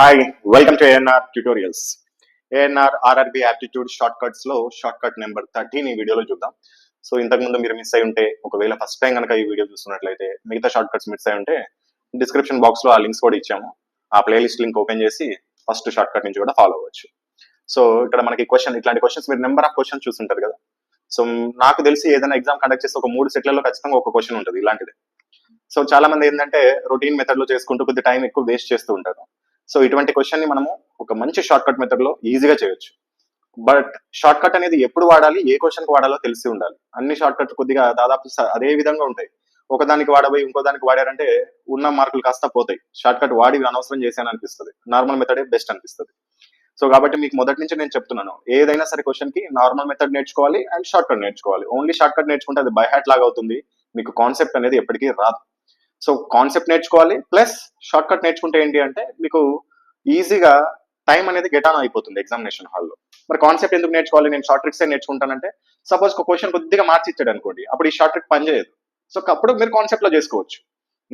Hi welcome to ANR tutorials ANR RRB aptitude short కట్స్లో short cut number thirteen ఈ వీడియోలో చూద్దాం. So ఇంతకు ముందు మీరు మిస్ అయి ఉంటే ఒకవేళ ఫస్ట్ టైం కనుక ఈ వీడియో చూస్తున్నట్లయితే మిగతా షార్ట్ కట్స్ మిస్ అయి ఉంటే డిస్క్రిప్షన్ బాక్స్లో ఆ లింక్స్ కూడా ఇచ్చాము. ఆ ప్లేలిస్ట్ లింక్ ఓపెన్ చేసి ఫస్ట్ షార్ట్ కట్ నుంచి కూడా ఫాలో అవ్వచ్చు. సో ఇక్కడ మనకి క్వశ్చన్ ఇట్లాంటి క్వశ్చన్స్ మీరు నెంబర్ ఆఫ్ క్వశ్చన్ చూస్తుంటారు కదా. సో నాకు తెలిసి ఏదైనా ఎగ్జామ్ కండక్ట్ చేస్తే ఒక మూడు సెట్లలో ఖచ్చితంగా ఒక క్వశ్చన్ ఉంటుంది ఇలాంటిది. సో చాలా మంది ఏంటంటే రొటీన్ మెథడ్లో చేసుకుంటూ కొద్ది టైం ఎక్కువ వేస్ట్ చేస్తూ ఉంటారు. సో ఇటువంటి క్వశ్చన్ని మనము ఒక మంచి షార్ట్ కట్ మెథడ్లో ఈజీగా చేయొచ్చు. బట్ షార్ట్ కట్ అనేది ఎప్పుడు వాడాలి ఏ క్వశ్చన్కి వాడాలో తెలిసి ఉండాలి. అన్ని షార్ట్ కట్ కొద్దిగా దాదాపు అదే విధంగా ఉంటాయి. ఒకదానికి వాడబోయి ఇంకోదానికి వాడారంటే ఉన్న మార్కులు కాస్త పోతాయి. షార్ట్ కట్ వాడి అనవసరం చేశాను అనిపిస్తుంది. నార్మల్ మెథడే బెస్ట్ అనిపిస్తుంది. సో కాబట్టి మీకు మొదటి నుంచి నేను చెప్తున్నాను. ఏదైనా సరే క్వశ్చన్కి నార్మల్ మెథడ్ నేర్చుకోవాలి అండ్ షార్ట్ కట్ నేర్చుకోవాలి. ఓన్లీ షార్ట్ కట్ నేర్చుకుంటే అది బై హ్యాట్ లాగా అవుతుంది. మీకు కాన్సెప్ట్ అనేది ఎప్పటికీ రాదు. సో కాన్సెప్ట్ నేర్చుకోవాలి ప్లస్ షార్ట్ కట్ నేర్చుకుంటే ఏంటి అంటే మీకు ఈజీగా టైం అనేది గెట్ ఆన్ అయిపోతుంది ఎగ్జామినేషన్ హాల్లో మరి కాన్సెప్ట్ ఎందుకు నేర్చుకోవాలి? నేను షార్ట్ ట్రిక్స్ నేర్చుకుంటానంటే సపోజ్ ఒక క్వశ్చన్ కొద్దిగా మార్చి ఇచ్చాడు అనుకోండి అప్పుడు ఈ షార్ట్ ట్రిక్ పనిచేయదు సో అప్పుడు మీరు కాన్సెప్ట్లో చేసుకోవచ్చు.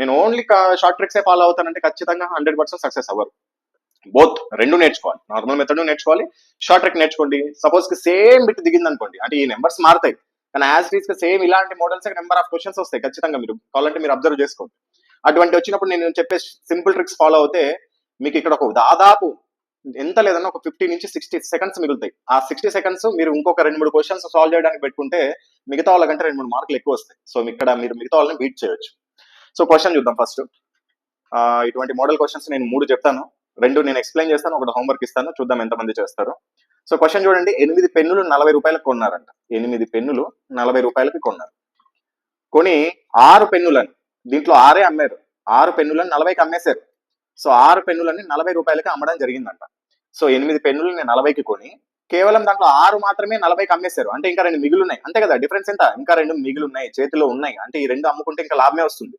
నేను ఓన్లీ షార్ట్ ట్రిక్స్ ఏ ఫాలో అవుతానంటే ఖచ్చితంగా హండ్రెడ్ పర్సెంట్ సక్సెస్ అవ్వరు. బోత్ రెండు నేర్చుకోవాలి. నార్మల్ మెథడ్ నేర్చుకోవాలి షార్ట్ ట్రిక్ నేర్చుకోండి. సపోజ్కి సేమ్ బిట్ దిగింది అనుకోండి అంటే ఈ నెంబర్స్ మారుతాయి. కానీ యాజ్ ఇట్ సేమ్ ఇలాంటి మోడల్స్ నెంబర్ ఆఫ్ క్వశ్చన్స్ వస్తాయి ఖచ్చితంగా మీరు కావాలంటే మీరు అబ్జర్వ్ చేసుకోండి. అటువంటి వచ్చినప్పుడు నేను చెప్పే సింపుల్ ట్రిక్స్ ఫాలో అవుతే మీకు ఇక్కడ ఒక దాదాపు ఎంత లేదన్నా ఒక ఫిఫ్టీ నుంచి సిక్స్టీ సెకండ్స్ మిగులుతాయి. ఆ సిక్స్టీ సెకండ్స్ మీరు ఇంకొక రెండు మూడు క్వశ్చన్స్ సాల్వ్ చేయడానికి పెట్టుకుంటే మిగతా వాళ్ళకంటే రెండు మూడు మార్కులు ఎక్కువ వస్తాయి. సో ఇక్కడ మీరు మిగతా వాళ్ళని బీట్ చేయొచ్చు. సో క్వశ్చన్ చూద్దాం ఫస్ట్ ఇటువంటి మోడల్ క్వశ్చన్స్ నేను మూడు చెప్తాను. రెండు నేను ఎక్స్ప్లెయిన్ చేస్తాను ఒకటి హోంవర్క్ ఇస్తాను. చూద్దాం ఎంతమంది చేస్తారు. సో క్వశ్చన్ చూడండి ఎనిమిది పెన్నులు నలభై రూపాయలకు కొన్నారంట. ఎనిమిది పెన్నులు నలభై రూపాయలకి కొన్నారు. కొని ఆరు పెన్నులని దీంట్లో ఆరే అమ్మారు. ఆరు పెన్నులను నలభైకి అమ్మేశారు. సో ఆరు పెన్నులని నలభై రూపాయలకి అమ్మడం జరిగిందంట. సో ఎనిమిది పెన్నులని నలభైకి కొని కేవలం దాంట్లో ఆరు మాత్రమే నలభైకి అమ్మేశారు. అంటే ఇంకా రెండు మిగులున్నాయి. అంతే కదా డిఫరెన్స్ ఎంత? ఇంకా రెండు మిగులున్నాయి చేతిలో ఉన్నాయి. అంటే ఈ రెండు అమ్ముకుంటే ఇంకా లాభమే వస్తుంది.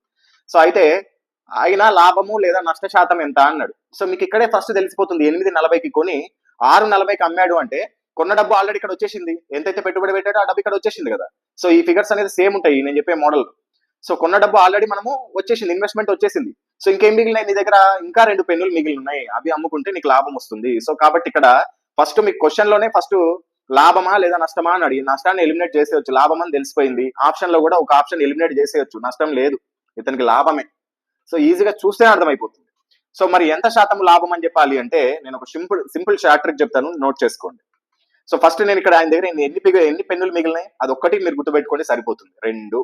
సో అయితే అయినా లాభము లేదా నష్ట శాతం ఎంత అన్నాడు. సో మీకు ఇక్కడే ఫస్ట్ తెలిసిపోతుంది ఎనిమిది నలభైకి కొని ఆరు నలభైకి అమ్మాడు అంటే కొన్న డబ్బు ఆల్రెడీ ఇక్కడ వచ్చేసింది. ఎంతైతే పెట్టుబడి పెట్టాడో ఆ డబ్బు ఇక్కడ వచ్చేసింది కదా. సో ఈ ఫిగర్స్ అనేది సేమ్ ఉంటాయి. నేను చెప్పే మోడల్ సో కొన్న డబ్బు ఆల్రెడీ మనము వచ్చేసింది. ఇన్వెస్ట్మెంట్ వచ్చేసింది. సో ఇంకేం మిగిలినాయి నీ దగ్గర? ఇంకా రెండు పెన్నులు మిగిలి ఉన్నాయి అవి అమ్ముకుంటే నీకు లాభం వస్తుంది. సో కాబట్టి ఇక్కడ ఫస్ట్ మీ క్వశ్చన్లోనే ఫస్ట్ లాభమా లేదా నష్టమా అని అడిగి నష్టాన్ని ఎలిమినేట్ చేసేయచ్చు. లాభం అని తెలిసిపోయింది. ఆప్షన్లో కూడా ఒక ఆప్షన్ ఎలిమినేట్ చేసేయచ్చు. నష్టం లేదు. ఇతనికి లాభమే. సో ఈజీగా చూస్తే అర్థమైపోతుంది. సో మరి ఎంత శాతం లాభం అని చెప్పాలి అంటే నేను ఒక సింపుల్ సింపుల్ షార్ట్ ట్రిక్ చెప్తాను నోట్ చేసుకోండి. సో ఫస్ట్ నేను ఇక్కడ ఆయన దగ్గర ఎన్ని ఎన్ని పెన్నులు మిగిలినాయి అది ఒక్కటి మీరు గుర్తుపెట్టుకోండి సరిపోతుంది. రెండు.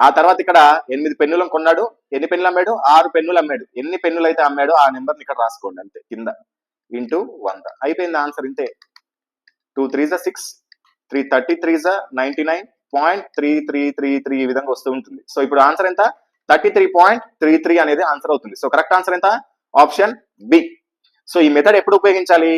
ఆ తర్వాత ఇక్కడ ఎనిమిది పెన్నులు కొన్నాడు ఎన్ని పెన్నులు అమ్మాడు? ఆరు పెన్నులు అమ్మాడు. ఎన్ని పెన్నులు అయితే అమ్మాడో ఆ నెంబర్ని ఇక్కడ రాసుకోండి అంతే కింద. ఇంటూ వంద. అయిపోయింది ఆన్సర్ ఇంతే. టూ త్రీ జా సిక్స్ త్రీ థర్టీ త్రీ జా ninety nine point three three three three ఈ విధంగా వస్తూ ఉంటుంది. సో ఇప్పుడు ఆన్సర్ ఎంత? Thirty three point three three అనేది ఆన్సర్ అవుతుంది. సో కరెక్ట్ ఆన్సర్ ఎంత? ఆప్షన్ బి సో ఈ మెథడ్ ఎప్పుడు ఉపయోగించాలి?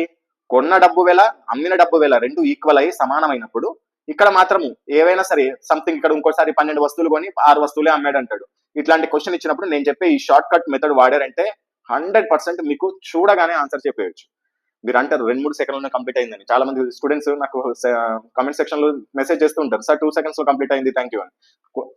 కొన్న డబ్బు వేల అమ్మిన డబ్బు వేల రెండు ఈక్వల్ అయ్యి సమానమైనప్పుడు ఇక్కడ మాత్రము ఏవైనా సరే సంథింగ్ ఇక్కడ ఇంకోసారి పన్నెండు వస్తువులు కొని ఆరు వస్తువులే అమ్మాడు అంటాడు ఇట్లాంటి క్వశ్చన్ ఇచ్చినప్పుడు నేను చెప్పే ఈ షార్ట్ కట్ మెథడ్ వాడారంటే హండ్రెడ్ పర్సెంట్ మీకు చూడగానే ఆన్సర్ చెప్పేయచ్చు. మీరు అంటారు రెండు మూడు సెకండ్లో కంప్లీట్ అయిందని. చాలా మంది స్టూడెంట్స్ నాకు కమెంట్ సెక్షన్లో మెసేజ్ చేస్తూ ఉంటారు సార్ టూ సెకండ్స్లో కంప్లీట్ అయింది థ్యాంక్ యూ అని.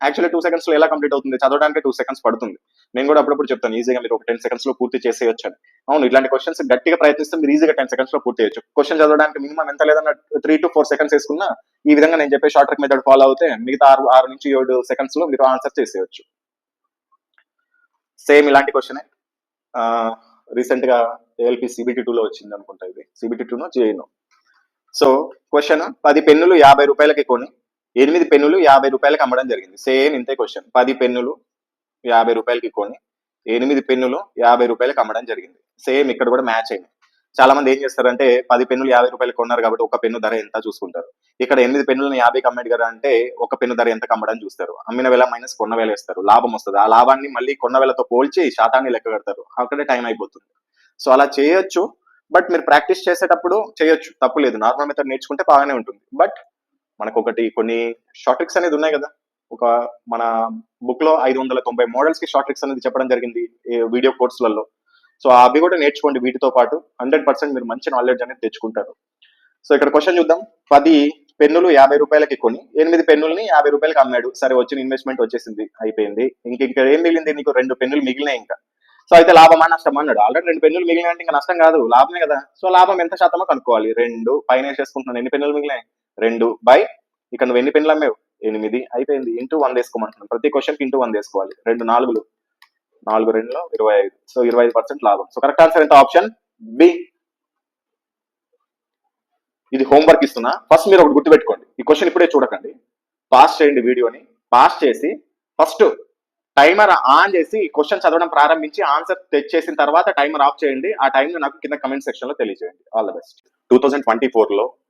యాక్చువల్లీ టూ సెకండ్స్లో ఎలా కంప్లీట్ అవుతుంది? చదవడానికి టూ సెకండ్స్ పడుతుంది. నేను కూడా అప్పుడప్పుడు చెప్తాను ఈజీగా మీరు ఒక టెన్ సెకండ్స్లో పూర్తి చేసేయచ్చు అని. అవును ఇలాంటి క్వశ్చన్స్ గట్టిగా ప్రయత్నిస్తే మీరు ఈజీగా టెన్ సెకండ్స్లో పూర్తి చేయొచ్చు. క్వశ్చన్ చదవడానికి మినిమం ఎంత లేదన్న త్రీ టు ఫోర్ సెకండ్స్ వేసుకున్నా ఈ విధంగా నేను చెప్పే షార్ట్ ట్రిక్ మెథడ్ ఫాలో అవుతే మిగతా ఆరు ఆరు నుంచి ఏడు సెకండ్స్లో మీరు ఆన్సర్ చేసేయచ్చు. సేమ్ ఇలాంటి క్వశ్చనే రీసెంట్గా ఏఎల్పి సిబిటి లో వచ్చింది అనుకుంటా ఇది. సిబిటి టూనో జేఎనో సో క్వశ్చన్ పది పెన్నులు యాభై రూపాయలకి కొని ఎనిమిది పెన్నులు యాభై రూపాయలకి అమ్మడం జరిగింది. సేమ్ ఇంతే క్వశ్చన్ పది పెన్నులు యాభై రూపాయలకి కొని ఎనిమిది పెన్నులు యాభై రూపాయలకి అమ్మడం జరిగింది. సేమ్ ఇక్కడ కూడా మ్యాచ్ అయింది. చాలా మంది ఏం చేస్తారంటే పది పెన్నులు యాభై రూపాయలకి కొన్నారు కాబట్టి ఒక పెన్ను ధర ఎంత చూసుకుంటారు. ఇక్కడ ఎనిమిది పెన్నులను యాభైకి అమ్మాడు కదా అంటే ఒక పెన్ను ధర ఎంత కమ్మడం చూస్తారు. అమ్మిన వేళ మైనస్ కొన్న వేల వేస్తారు. లాభం వస్తుంది. ఆ లాభాన్ని మళ్ళీ కొన్న వేలతో పోల్చి శాతాన్ని లెక్క కడతారు. అక్కడే టైం అయిపోతుంది. సో అలా చేయొచ్చు. బట్ మీరు ప్రాక్టీస్ చేసేటప్పుడు చేయొచ్చు. తప్పు లేదు. నార్మల్ మెథడ్ నేర్చుకుంటే బాగానే ఉంటుంది. బట్ మనకు ఒకటి కొన్ని షార్ట్ ట్రిక్స్ అనేది ఉన్నాయి కదా. ఒక మన బుక్లో ఐదు వందల తొంభై మోడల్స్కి షార్ట్ ట్రిక్స్ అనేది చెప్పడం జరిగింది వీడియో కోర్సులలో. సో అవి కూడా నేర్చుకోండి వీటితో పాటు. హండ్రెడ్ పర్సెంట్ మీరు మంచి నాలెడ్జ్ అనేది తెచ్చుకుంటారు. సో ఇక్కడ క్వశ్చన్ చూద్దాం. పది పెన్నులు యాభై రూపాయలకి కొని ఎనిమిది పెన్నుల్ని యాభై రూపాయలకి అమ్మాడు. సరే వచ్చిన ఇన్వెస్ట్మెంట్ వచ్చేసింది అయిపోయింది. ఇంక ఇంకా ఏం మిగిలింది? నీకు రెండు పెన్నులు మిగిలినాయి ఇంకా. సో అయితే లాభమా నష్టమా అన్నాడు. ఆల్రెడీ రెండు పెన్నులు మిగిలిన ఇంకా నష్టం కాదు. లాభమే కదా. సో లాభం ఎంత శాతమో కనుక్కోవాలి. రెండు పైన వేసేసుకుంటున్నాను. ఎన్ని పెన్నులు మిగిలినాయి? రెండు బై ఇక్కడ నువ్వు ఎన్ని పెన్నులు అమ్మేవు? ఎనిమిది. అయిపోయింది. ఇంటూ వంద వేసుకోమంటున్నాను. ప్రతి క్వశ్చన్కి ఇంటూ వన్ వేసుకోవాలి. రెండు నాలుగులు. నాలుగు రెండులో ఇరవై ఐదు. సో ఇరవై ఐదు పర్సెంట్ లాభం. సో కరెక్ట్ ఆన్సర్ ఎంత? ఆప్షన్ బి ఇది హోంవర్క్ ఇస్తున్నా. ఫస్ట్ మీరు ఒకటి గుర్తుపెట్టుకోండి. ఈ క్వశ్చన్ ఇప్పుడే చూడకండి. పాస్ చేయండి వీడియోని. పాస్ చేసి ఫస్ట్ టైమర్ ఆన్ చేసి క్వశ్చన్ చదవడం ప్రారంభించి ఆన్సర్ తెచ్చేసిన తర్వాత టైమర్ ఆఫ్ చేయండి. ఆ టైం నాకు కింద కమెంట్ సెక్షన్లో తెలియజేయండి. All the best. Two thousand twenty ఫోర్లో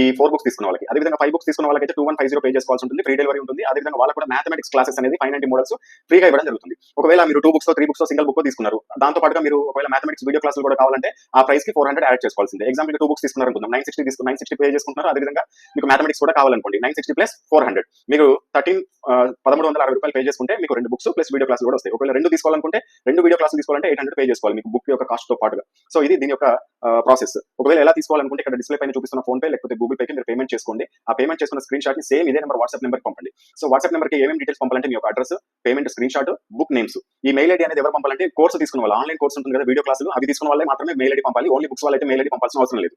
ఈ ఫోర్ బుక్స్ తీసుకున్న వాళ్ళకి. అదేవిధంగా ఫైవ్ బుక్స్ తీసుకున్న వాళ్ళకి two one five zero pay చేసుకోవాల్సి ఉంటుంది ఫ్రీ డెలివరీ ఉంటుంది. అదేవిధంగా వాళ్ళకి కూడా మ్యాథమెటిక్స్ క్లాసెస్ అనేది ఫైవ్ నైన్టీ మోడల్స్ ఫ్రీగా ఇవ్వడం జరుగుతుంది. ఒకవేళ మీరు two books three books single book తీసుకున్నారు దాంతో పాటుగా మీరు ఒకవేళ మ్యాథమెటిక్స్ వీడియో క్లాసులు కూడా కావాలంటే ఆ ప్రైస్కి ఫోర్ హండ్రెడ్ యాడ్ చేసుకోవాల్సింది. ఎగ్జాంపుల్ టూ బుక్స్ తీసుకున్నారు అనుకుందాం. నైన్ సిక్స్టీ తీసుకుని నైన్ సిక్స్టీ పే చేసుకుంటున్నారు. అదేవిధంగా మీకు మ్యాథమెటిక్స్ కూడా కావాలనుకోండి. Nine sixty plus four hundred మీకు థర్టీన్ పదమూడు వందల అరవై రూపాయలు పే చేసుకుంటే మీకు రెండు బుక్స్ ప్లస్ వీడియో క్లాసులు కూడా వస్తాయి. ఒకవేళ రెండు తీసుకోవాలనుకుంటే రెండు వీడియో క్లాసులు తీసుకోవాలంటే ఎయిట్ హండ్రెడ్ పే చేసుకోవాలి మీకు బుక్ యొక్క కాస్ట్తో పాటుగా. సో ఇది దీని యొక్క ప్రాసెస్ ఒకవేళ ఎలా తీసుకోవాలనుకుంటే ఇక్కడ డిస్ప్లే పైన చూపిస్తున్న ఫోన్ పే లేకపోతే గూగుల్ పేకి మీరు పేమెంట్ చేసుకోండి. ఆ పేమెంట్ చేసుకున్న స్క్రీన్ షాట్ని సేమ్ ఇదే నెంబర్ వాట్సాప్ నెంబర్ పంపండి. సో వాట్సాప్ నెంబర్కి ఏమేమి డీటెయిల్స్ పంపాలంటే మీ యొక్క address payment screen shot book names email ID అనేది ఎవరు పంపాలంటే కోర్సు తీసుకున్న వాళ్ళు. ఆన్లైన్ కోర్స్ ఉంటుంది కదా వీడియో క్లాసులు అవి తీసుకున్న వాళ్ళే మాత్రమే మెయిల్ ఐడి పంపాలి. ఓన్లీ బుక్స్ వాళ్ళైతే మెయిల్ ఐడి పంపాల్సిన అవసరం లేదు.